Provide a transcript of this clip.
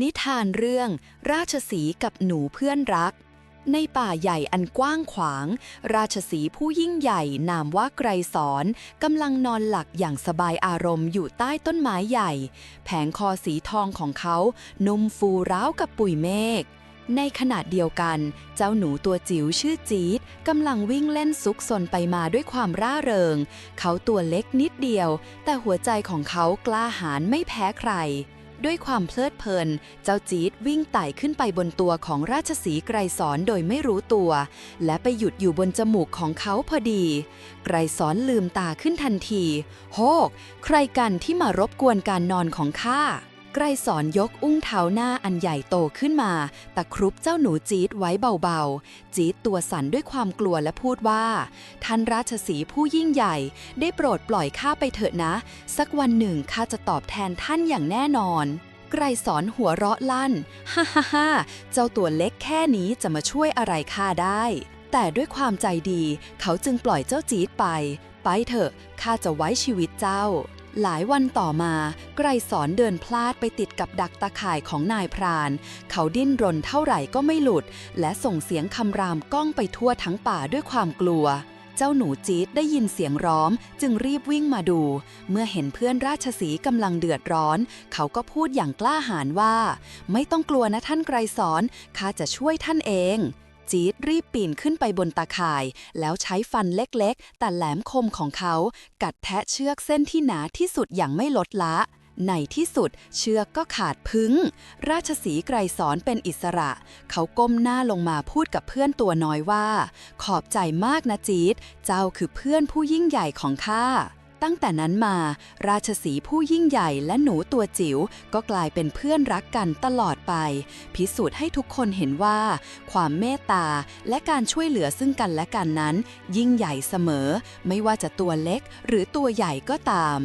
นิทานเรื่อง ราชสีกับหนูเพื่อนรัก ในป่าใหญ่อันกว้างขวาง ราชสีผู้ยิ่งใหญ่นามว่าไกรสอนกำลังนอนหลักอย่างสบายอารมณ์อยู่ใต้ต้นไม้ใหญ่ แผงคอสีทองของเขานุ่มฟูร้าวกับปุ๋ยเมฆในขณะเดียวกัน เจ้าหนูตัวจิ๋วชื่อจี๊ดกำลังวิ่งเล่นซุกซนไปมาด้วยความร่าเริง เขาตัวเล็กนิดเดียว แต่หัวใจของเขากล้าหาญไม่แพ้ใคร ด้วยความเพลิดเพลิน เจ้าจี๊ดวิ่งไต่ขึ้นไปบนตัวของราชสีไกรสอนโดยไม่รู้ตัว และไปหยุดอยู่บนจมูกของเขาพอดี ไกรสอนลืมตาขึ้นทันที โฮก ใครกันที่มารบกวนการนอนของข้า ไกรสอนยกอุ้งเท้าหน้าอันใหญ่โตขึ้นมา ตะครุบเจ้าหนูจี๊ดไว้เบาๆ จี๊ดตัวสั่นด้วยความกลัวและพูดว่า ท่านราชสีผู้ยิ่งใหญ่ ได้โปรดปล่อยข้าไปเถอะนะ สักวันหนึ่งข้าจะตอบแทนท่านอย่างแน่นอนไกรสอนหัวเราะลั่น ฮ่าฮ่าฮ่าเจ้าตัวเล็กแค่นี้จะมาช่วยอะไรข้าได้ แต่ด้วยความใจดี เขาจึงปล่อยเจ้าจี๊ดไป ไปเถอะ ข้าจะไว้ชีวิตเจ้า หลายวันต่อมาไกรสอนเดินพลาดไปติดกับดักตะข่ายของนายพราน เขาดิ้นรนเท่าไหร่ก็ไม่หลุด และส่งเสียงคำรามก้องไปทั่วทั้งป่าด้วยความกลัว เจ้าหนูจี๊ดได้ยินเสียงร้องจึงรีบวิ่งมาดู เมื่อเห็นเพื่อนราชสีกำลังเดือดร้อน เขาก็พูดอย่างกล้าหาญว่า ไม่ต้องกลัวนะท่านไกรสอนข้าจะช่วยท่านเอง จี๊ดรีบปีนขึ้นไปบนตาข่าย แล้วใช้ฟันเล็กๆ แต่แหลมคมของเขา กัดแทะเชือกเส้นที่หนาที่สุดอย่างไม่ลดละ ในที่สุดเชือกก็ขาดพึง้ง ราชสีไกรสอนเป็นอิสระ เขาก้มหน้าลงมาพูดกับเพื่อนตัวน้อยว่า ขอบใจมากนะจี๊ดเจ้าคือเพื่อนผู้ยิ่งใหญ่ของข้า ตั้งแต่นั้นมา ราชสีผู้ยิ่งใหญ่และหนูตัวจิ๋วก็กลายเป็นเพื่อนรักกันตลอดไป พิสูจน์ให้ทุกคนเห็นว่า ความเมตตาและการช่วยเหลือซึ่งกันและกันนั้น ยิ่งใหญ่เสมอ ไม่ว่าจะตัวเล็กหรือตัวใหญ่ก็ตาม